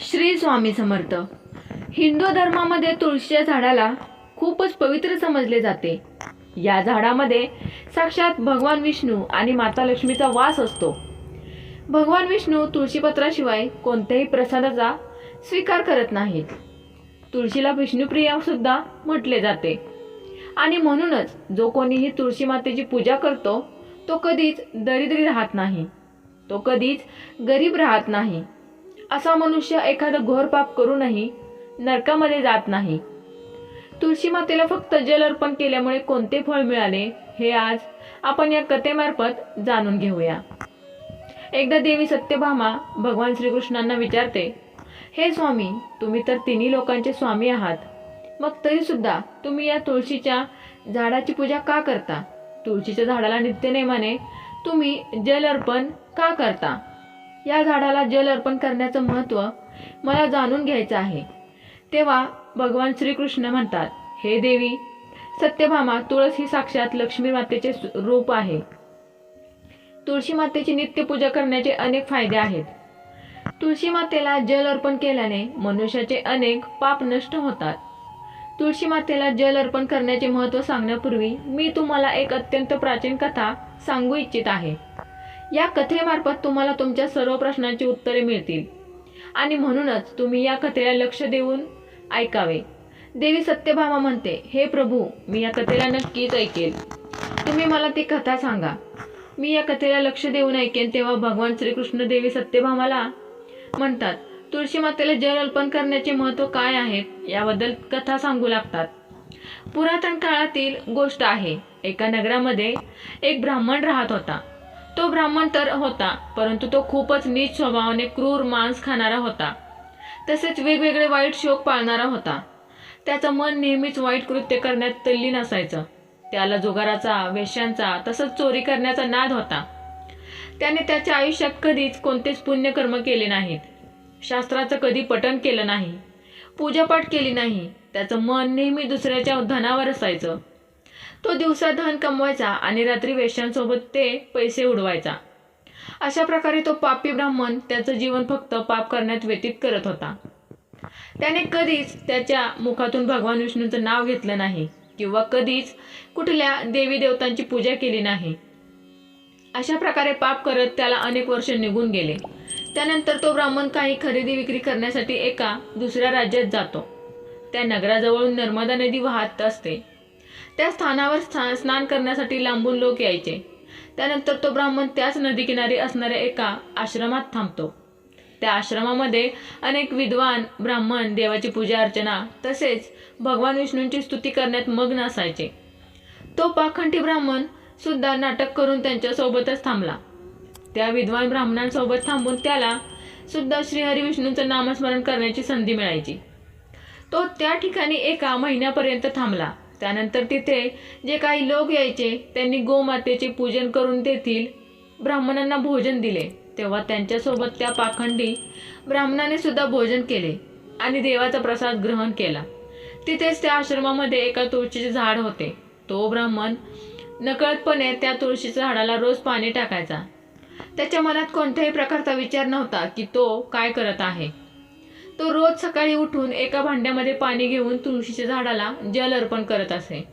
श्री स्वामी समर्थ. हिंदू धर्मामध्ये तुळशीच्या झाडाला खूपच पवित्र समजले जाते. या झाडामध्ये साक्षात भगवान विष्णू आणि माता लक्ष्मीचा वास असतो. भगवान विष्णू तुळशीपत्राशिवाय कोणत्याही प्रसादाचा स्वीकार करत नाहीत. तुळशीला विष्णुप्रिया सुद्धा म्हटले जाते. आणि म्हणूनच जो कोणीही तुळशी मातेची पूजा करतो तो कधीच दरिद्री राहत नाही. तो कधीच गरीब राहत नाही. असा मनुष्य एखादं घोर पाप करूनही नरकामध्ये जात नाही. तुळशी मातेला फक्त जल अर्पण केल्यामुळे कोणते फळ मिळाले हे आज आपण या कथेमार्फत जाणून घेऊया. एकदा देवी सत्यभामा भगवान श्रीकृष्णांना विचारते हे स्वामी तुम्ही तर तिन्ही लोकांचे स्वामी आहात. मग तरीसुद्धा तुम्ही या तुळशीच्या झाडाची पूजा का करता? तुळशीच्या झाडाला नित्यनेमाने तुम्ही जल अर्पण का करता? या झाडाला जल अर्पण करण्याचं महत्त्व मला जाणून घ्यायचं आहे. तेव्हा भगवान श्रीकृष्ण म्हणतात हे देवी सत्यभामा तुळस ही साक्षात लक्ष्मी मातेचे रूप आहे. तुळशी मातेची नित्य पूजा करण्याचे अनेक फायदे आहेत. तुळशी मातेला जल अर्पण केल्याने मनुष्याचे अनेक पाप नष्ट होतात. तुळशी मातेला जल अर्पण करण्याचे महत्त्व सांगण्यापूर्वी मी तुम्हाला एक अत्यंत प्राचीन कथा सांगू इच्छित आहे. या कथेमार्फत तुम्हाला तुमच्या सर्व प्रश्नांची उत्तरे मिळतील. आणि म्हणूनच तुम्ही या कथेला लक्ष देऊन ऐकावे. देवी सत्यभामा म्हणते हे प्रभू मी या कथेला नक्कीच ऐकेल. तुम्ही मला ती कथा सांगा. मी या कथेला लक्ष देऊन ऐकेन तेव्हा भगवान श्रीकृष्ण देवी सत्यभामाला म्हणतात तुळशी मातेला जल अर्पण करण्याचे महत्त्व काय आहे? याबद्दल कथा सांगू लागतात. पुरातन काळातील गोष्ट आहे. एका नगरामध्ये एक ब्राह्मण राहत होता. तो ब्राह्मण तर होता परंतु तो खूपच नीच स्वभावाने क्रूर मांस खाणारा होता. तसेच वेगवेगळे वाईट शोक पाळणारा होता. त्याचं मन नेहमीच वाईट कृत्य करण्यात तल्लीन असायचं. त्याला जुगाराचा वेश्यांचा तसंच चोरी करण्याचा नाद होता. त्याने त्याच्या आयुष्यात कधीच कोणतेच पुण्यकर्म केले नाहीत. शास्त्राचं कधी पठण केलं नाही. पूजापाठ केली नाही. त्याचं मन नेहमी दुसऱ्याच्या धनावर असायचं. तो दिवसा धन कमवायचा आणि रात्री वेश्यांसोबत ते पैसे उडवायचा. अशा प्रकारे तो पापी ब्राह्मण त्याचं जीवन फक्त पाप करण्यात व्यतीत करत होता. त्याने कधीच त्याच्या मुखातून भगवान विष्णूचं नाव घेतलं नाही किंवा कधीच कुठल्या देवी देवतांची पूजा केली नाही. अशा प्रकारे पाप करत त्याला अनेक वर्ष निघून गेले. त्यानंतर तो ब्राह्मण काही खरेदी विक्री करण्यासाठी एका दुसऱ्या राज्यात जातो. त्या नगराजवळून नर्मदा नदी वाहत असते. त्या स्थानावर स्था स्नान करण्यासाठी लांबून लोक यायचे. त्यानंतर तो ब्राह्मण त्याच नदीकिनारी असणाऱ्या एका आश्रमात थांबतो. त्या आश्रमामध्ये अनेक विद्वान ब्राह्मण देवाची पूजा अर्चना तसेच भगवान विष्णूंची स्तुती करण्यात मग्न असायचे. तो पाखंडी ब्राह्मण सुद्धा नाटक करून त्यांच्यासोबतच थांबला. त्या विद्वान ब्राह्मणांसोबत थांबून त्याला सुद्धा श्रीहरी विष्णूंचं नामस्मरण करण्याची संधी मिळायची. तो त्या ठिकाणी एका महिन्यापर्यंत थांबला. त्यानंतर तिथे जे काही लोक यायचे त्यांनी गोमातेचे पूजन करून तेथील ब्राह्मणांना भोजन दिले. तेव्हा त्यांच्यासोबत त्या पाखंडी ब्राह्मणाने सुद्धा भोजन केले आणि देवाचा प्रसाद ग्रहण केला. तिथेच त्या आश्रमामध्ये एका तुळशीचे झाड होते. तो ब्राह्मण नकळतपणे त्या तुळशीच्या झाडाला रोज पाणी टाकायचा. त्याच्या मनात कोणत्याही प्रकारचा विचार नव्हता की तो काय करत आहे. तो रोज सकाळी उठून एका भांड्यामध्ये पाणी घेऊन तुळशीच्या झाडाला जल अर्पण करत असे.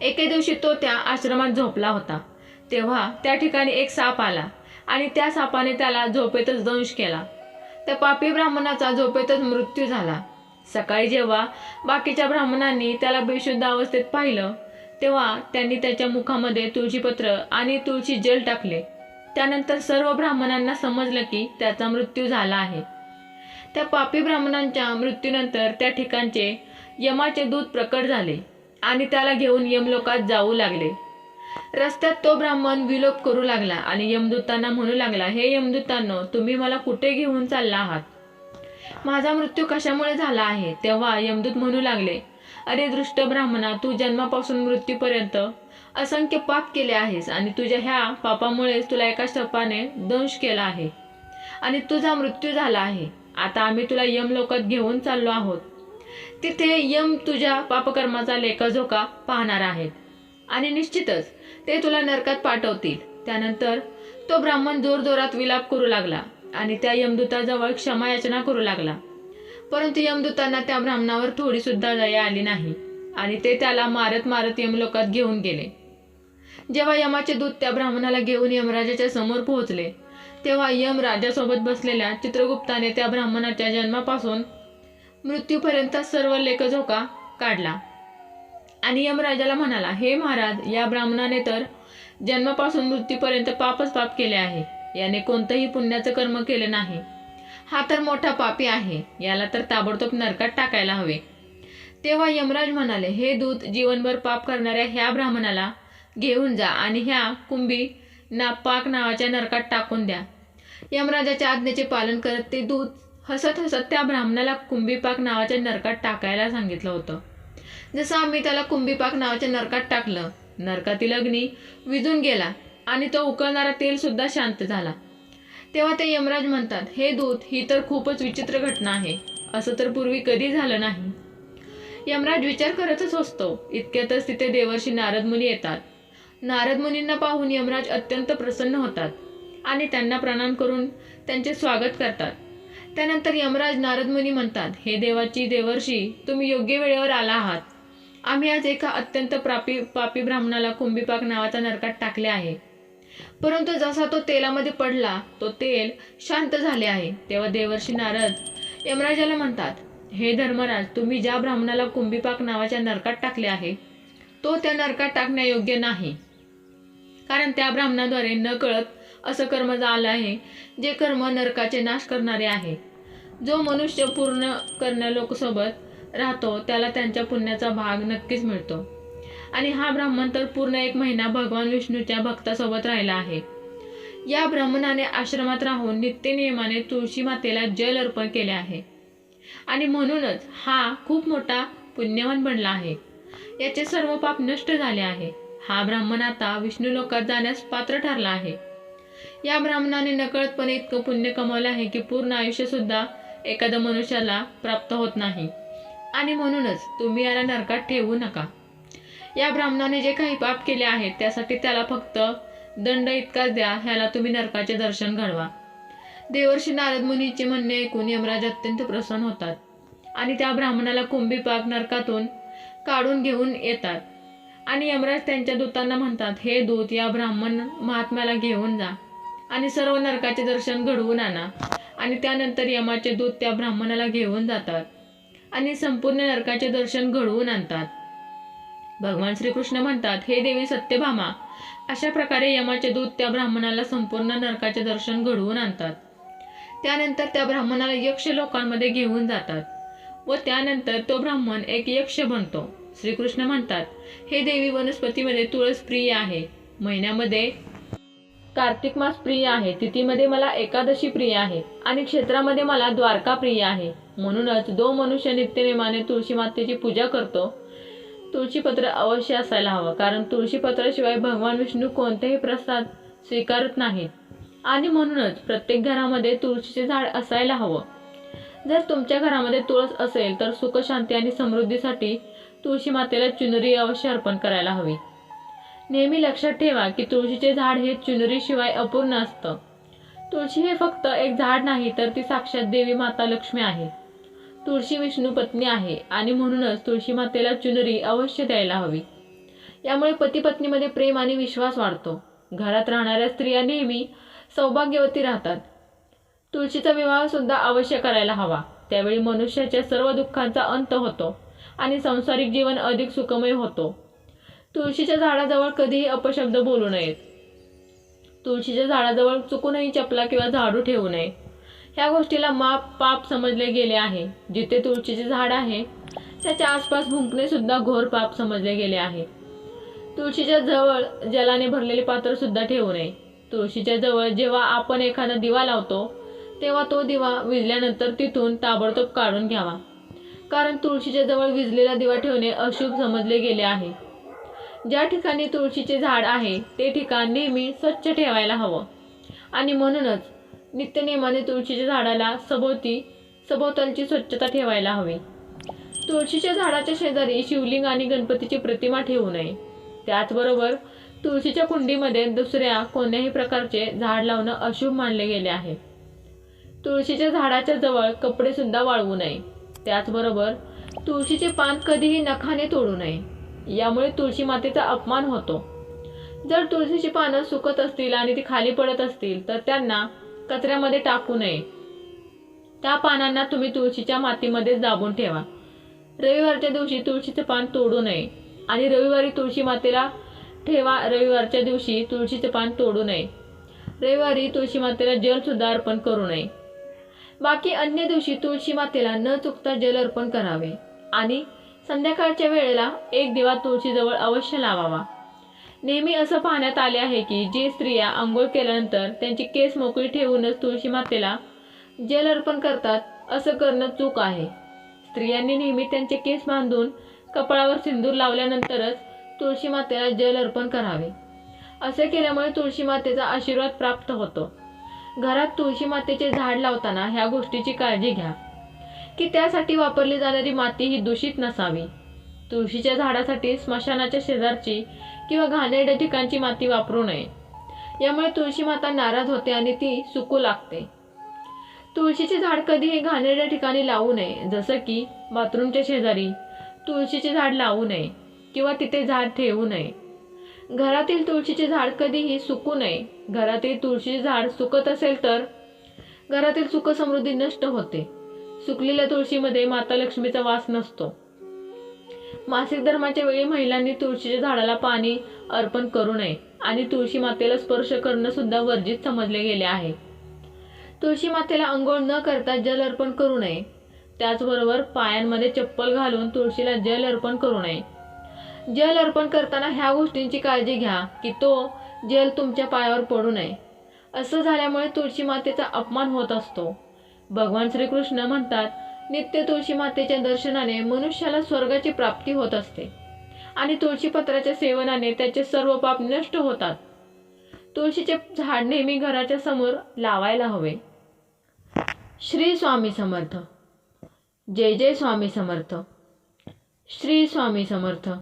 एके दिवशी तो त्या आश्रमात झोपला होता. तेव्हा त्या ठिकाणी एक साप आला आणि त्या सापाने त्याला झोपेतच दंश केला. त्या पापी ब्राह्मणाचा झोपेतच मृत्यू झाला. सकाळी जेव्हा बाकीच्या ब्राह्मणांनी त्याला बेशुद्ध अवस्थेत पाहिलं तेव्हा त्यांनी त्याच्या मुखामध्ये तुळशीपत्र आणि तुळशी जल टाकले. त्यानंतर सर्व ब्राह्मणांना समजलं की त्याचा मृत्यू झाला आहे. त्या पापी ब्राह्मणांच्या मृत्यूनंतर त्या ठिकाणचे यमाचे दूत प्रकट झाले आणि त्याला घेऊन यमलोकात जाऊ लागले. रस्त्यात तो ब्राह्मण विलोप करू लागला आणि यमदूतांना म्हणू लागला हे यमदूतांनो तुम्ही मला कुठे घेऊन चालला आहात? माझा मृत्यू कशामुळे झाला आहे? तेव्हा यमदूत म्हणू लागले अरे दृष्ट ब्राह्मणा तू जन्मापासून मृत्यूपर्यंत असंख्य पाप केले आहेस आणि तुझ्या ह्या पापामुळेच तुला एका शपाने दंश केला आहे आणि तुझा मृत्यू झाला आहे. आता आम्ही तुला यमलोकात घेऊन चाललो आहोत. तिथे यम तुझ्या पापकर्माचा लेखाजोखा पाहणार आहेत. आणि निश्चितच ते तुला नरकात पाठवतील. त्यानंतर तो ब्राह्मण जोरजोरात विलाप करू लागला आणि त्या यमदूताजवळ क्षमा याचना करू लागला. परंतु यमदूतांना त्या ब्राह्मणावर थोडी सुद्धा दया आली नाही आणि ते त्याला मारत मारत यमलोकात घेऊन गेले. जेव्हा यमाचे दूत त्या ब्राह्मणाला घेऊन यमराजाच्या समोर पोहोचले तेव्हा यम राजासोबत बसलेल्या चित्रगुप्ताने त्या ब्राह्मणाच्या जन्मापासून मृत्यूपर्यंत सर्व लेखझोका काढला. आणि यमराजाला म्हणाला हे महाराज या ब्राह्मणाने तर जन्मापासून मृत्यूपर्यंत पापच पाप केले आहे. याने कोणतंही पुण्याचं कर्म केले नाही. हा तर मोठा पापी आहे. याला तर ताबडतोब नरकात टाकायला हवे. तेव्हा यमराज म्हणाले हे दूत जीवनभर पाप करणाऱ्या ह्या ब्राह्मणाला घेऊन जा आणि ह्या कुंभी नापाक नावाच्या नरकात टाकून द्या. यमराजाच्या आज्ञेचे पालन करत ते दूत हसत हसत त्या ब्राह्मणाला कुंभीपाक नावाच्या नरकात टाकायला सांगितलं होतं. जसं आम्ही त्याला कुंभीपाक नावाच्या नरकात टाकलं नरकातील अग्नी विजून गेला आणि तो उकळणारा तेल सुद्धा शांत झाला. तेव्हा ते यमराज म्हणतात हे दूत ही तर खूपच विचित्र घटना आहे. असं तर पूर्वी कधी झालं नाही. यमराज विचार करतच असतो इतक्यातच तिथे देवर्षी नारद मुनी येतात. नारद मुनींना पाहून यमराज अत्यंत प्रसन्न होतात आणि त्यांना प्रणाम करून त्यांचे स्वागत करतात. त्यानंतर यमराज नारद मुनी म्हणतात हे देवाची देवर्षी तुम्ही योग्य वेळेवर आला आहात. आम्ही आज एका अत्यंत प्रापी पापी ब्राह्मणाला कुंभीपाक नावाचा नरकात टाकले आहे. परंतु जसा तो तेलामध्ये पडला तो तेल शांत झाले आहे. तेव्हा देवर्षी नारद यमराजाला म्हणतात हे धर्मराज तुम्ही ज्या ब्राह्मणाला कुंभीपाक नावाच्या नरकात टाकले आहे तो त्या नरकात टाकण्यायोग्य नाही. कारण त्या ब्राह्मणाद्वारे न कळत असं कर्म झालं आहे जे कर्म नरकाचे नाश करणारे आहे. जो मनुष्य पूर्ण कर्ण लोकसोबत राहतो त्याला त्यांच्या पुण्याचा भाग नक्कीच मिळतो. आणि हा ब्राह्मण तर पूर्ण एक महिना भगवान विष्णूच्या भक्तासोबत राहिला आहे. या ब्राह्मणाने आश्रमात राहून नित्यनियमाने तुळशी मातेला जल अर्पण केले आहे. आणि म्हणूनच हा खूप मोठा पुण्यवान बनला आहे. याचे सर्व पाप नष्ट झाले आहे. हा ब्राह्मण आता विष्णू लोकात जाण्यास पात्र ठरला आहे. या ब्राह्मणाने नकळतपणे इतकं पुण्य कमवलं आहे की पूर्ण आयुष्य सुद्धा एखाद्या मनुष्याला प्राप्त होत नाही. आणि म्हणूनच तुम्ही याला नरकात ठेवू नका. या ब्राह्मणाने जे काही पाप केले आहेत त्यासाठी त्याला फक्त दंड इतकाच द्या ह्याला तुम्ही नरकाचे दर्शन घडवा. देवर्षी नारद मुनीचे म्हणणे ऐकून यमराज अत्यंत प्रसन्न होतात आणि त्या ब्राह्मणाला कुंभी पाक नरकातून काढून घेऊन येतात. आणि यमराज त्यांच्या दूतांना म्हणतात हे दूत या ब्राह्मण महात्म्याला घेऊन जा आणि सर्व नरकाचे दर्शन घडवून आणा. आणि त्यानंतर यमाचे दूत त्या ब्राह्मणाला घेऊन जातात आणि संपूर्ण नरकाचे दर्शन घडवून आणतात. भगवान श्रीकृष्ण म्हणतात हे देवी सत्यभामा. अशा प्रकारे यमाचे दूत त्या ब्राह्मणाला संपूर्ण नरकाचे दर्शन घडवून आणतात. त्यानंतर त्या ब्राह्मणाला यक्ष लोकांमध्ये घेऊन जातात व त्यानंतर तो ब्राह्मण एक यक्ष बनतो. श्रीकृष्ण म्हणतात हे देवी वनस्पतीमध्ये तुळस प्रिय आहे. महिन्यामध्ये कार्तिक मास प्रिय आहे. तिथीमध्ये मला एकादशी प्रिय आहे. आणि क्षेत्रामध्ये मला द्वारका प्रिय आहे. म्हणूनच जो मनुष्य नित्यनेमाने तुळशी मातेची पूजा करतो तुळशीपत्र अवश्य असायला हवं. कारण तुळशीपत्राशिवाय भगवान विष्णू कोणतेही प्रसाद स्वीकारत नाहीत. आणि म्हणूनच प्रत्येक घरामध्ये तुळशीचे झाड असायला हवं. जर तुमच्या घरामध्ये तुळस असेल तर सुखशांती आणि समृद्धीसाठी तुळशी मातेला चुनरी अवश्य अर्पण करायला हवी. नेहमी लक्षात ठेवा की तुळशीचे झाड हे चुनरीशिवाय अपूर्ण असतं. तुळशी हे फक्त एक झाड नाही तर ती साक्षात देवी माता लक्ष्मी आहे. तुळशी विष्णू पत्नी आहे आणि म्हणूनच तुळशी मातेला चुनरी अवश्य द्यायला हवी. यामुळे पती पत्नीमध्ये प्रेम आणि विश्वास वाढतो. घरात राहणाऱ्या स्त्रिया नेहमी सौभाग्यवती राहतात. तुळशीचा विवाह सुद्धा अवश्य करायला हवा. त्यावेळी मनुष्याच्या सर्व दुःखांचा अंत होतो. आणि सांसारिक जीवन अधिक सुखमय होतो. तुळशीच्या झाडाजवळ कधीही अपशब्द बोलू नयेत. तुळशीच्या झाडाजवळ चुकूनही चपला किंवा झाडू ठेवू नये. ह्या गोष्टीला माप पाप समजले गेले आहे. जिथे तुळशीचे झाड आहे त्याच्या आसपास भुंकणे सुद्धा घोर पाप समजले गेले आहे. तुळशीच्या जवळ जलाने भरलेले पात्र सुद्धा ठेवू नये. तुळशीच्या जवळ जेव्हा आपण एखादा दिवा लावतो तेव्हा तो दिवा विजल्यानंतर तिथून ताबडतोब काढून घ्यावा. कारण तुळशीच्या जवळ विजलेला दिवा ठेवणे अशुभ समजले गेले आहे. ज्या ठिकाणी तुळशीचे झाड आहे ते ठिकाण नेहमी स्वच्छ ठेवायला हवं. आणि म्हणूनच नित्यनेमाने तुळशीच्या झाडाला सभोवती सभोवतालची स्वच्छता ठेवायला हवी. तुळशीच्या झाडाच्या शेजारी शिवलिंग आणि गणपतीची प्रतिमा ठेवू नये. त्याचबरोबर तुळशीच्या कुंडीमध्ये दुसऱ्या कोणत्याही प्रकारचे झाड लावणं अशुभ मानले गेले आहे. तुळशीच्या झाडाच्या जवळ कपडे सुद्धा वाळवू नये. त्याचबरोबर तुळशीचे पान कधीही नखाने तोडू नये. यामुळे तुळशी मातेचा अपमान होतो. जर तुळशीची पानं सुकत असतील आणि ती खाली पडत असतील तर त्यांना कचऱ्यामध्ये टाकू नये. त्या पानांना तुम्ही तुळशीच्या मातीमध्ये दाबून ठेवा. रविवारच्या दिवशी तुळशीचे पान तोडू नये आणि रविवारी तुळशी मातेला ठेवा. रविवारच्या दिवशी तुळशीचे पान तोडू नये. रविवारी तुळशी मातेला जल सुद्धा अर्पण करू नये. बाकी अन्य दिवशी तुळशी मातेला न चुकता जल अर्पण करावे. आणि संध्याकाळच्या वेळेला एक दिवा तुळशीजवळ अवश्य लावावा. नेहमी असं पाहण्यात आले आहे की जे स्त्रिया आंघोळ केल्यानंतर त्यांची केस मोकळी ठेवूनच तुळशी मातेला जल अर्पण करतात असं करणं चूक आहे. स्त्रियांनी नेहमी त्यांचे केस बांधून कपाळावर सिंदूर लावल्यानंतरच तुळशी मातेला जल अर्पण करावे. असे केल्यामुळे तुळशी मातेचा आशीर्वाद प्राप्त होतो. घरात तुळशी मातेचे झाड लावताना ह्या गोष्टीची काळजी घ्या. की त्यासाठी वापरली जाणारी माती ही दूषित नसावी. तुळशीच्या झाडासाठी स्मशानाच्या शेजारची किंवा घाणेरड्या ठिकाणची माती वापरू नये. यामुळे तुळशी माता नाराज होते आणि ती सुकू लागते. तुळशीचे झाड कधीही घाणेरड्या ठिकाणी लावू नये. जसं की बाथरूमच्या शेजारी तुळशीचे झाड लावू नये किंवा तिथे झाड ठेवू नये. घरातील तुळशीचे झाड कधीही सुकू नये. घरातील तुळशीचे झाड सुकत असेल तर घरातील सुख समृद्धी नष्ट होते. सुकलेल्या तुळशीमध्ये माता लक्ष्मीचा वास नसतो. मासिक धर्माच्या वेळी महिलांनी तुळशीच्या झाडाला पाणी अर्पण करू नये आणि तुळशी मातेला स्पर्श करणं सुद्धा वर्जित समजले गेले आहे. तुळशी मातेला अंघोळ न करता जल अर्पण करू नये. त्याचबरोबर पायांमध्ये चप्पल घालून तुळशीला जल अर्पण करू नये. जल अर्पण करताना ह्या गोष्टींची काळजी घ्या की तो जल तुमच्या पायावर पडू नये. असं झाल्यामुळे तुळशी मातेचा अपमान होत असतो. भगवान श्रीकृष्ण म्हणतात नित्य तुळशी मातेच्या दर्शनाने मनुष्याला स्वर्गाची प्राप्ती होत असते आणि तुळशीपत्राच्या सेवनाने त्याचे सर्व पाप नष्ट होतात. तुळशीचे झाड नेहमी घराच्या समोर लावायला हवे. श्री स्वामी समर्थ. जय जय स्वामी समर्थ. श्री स्वामी समर्थ.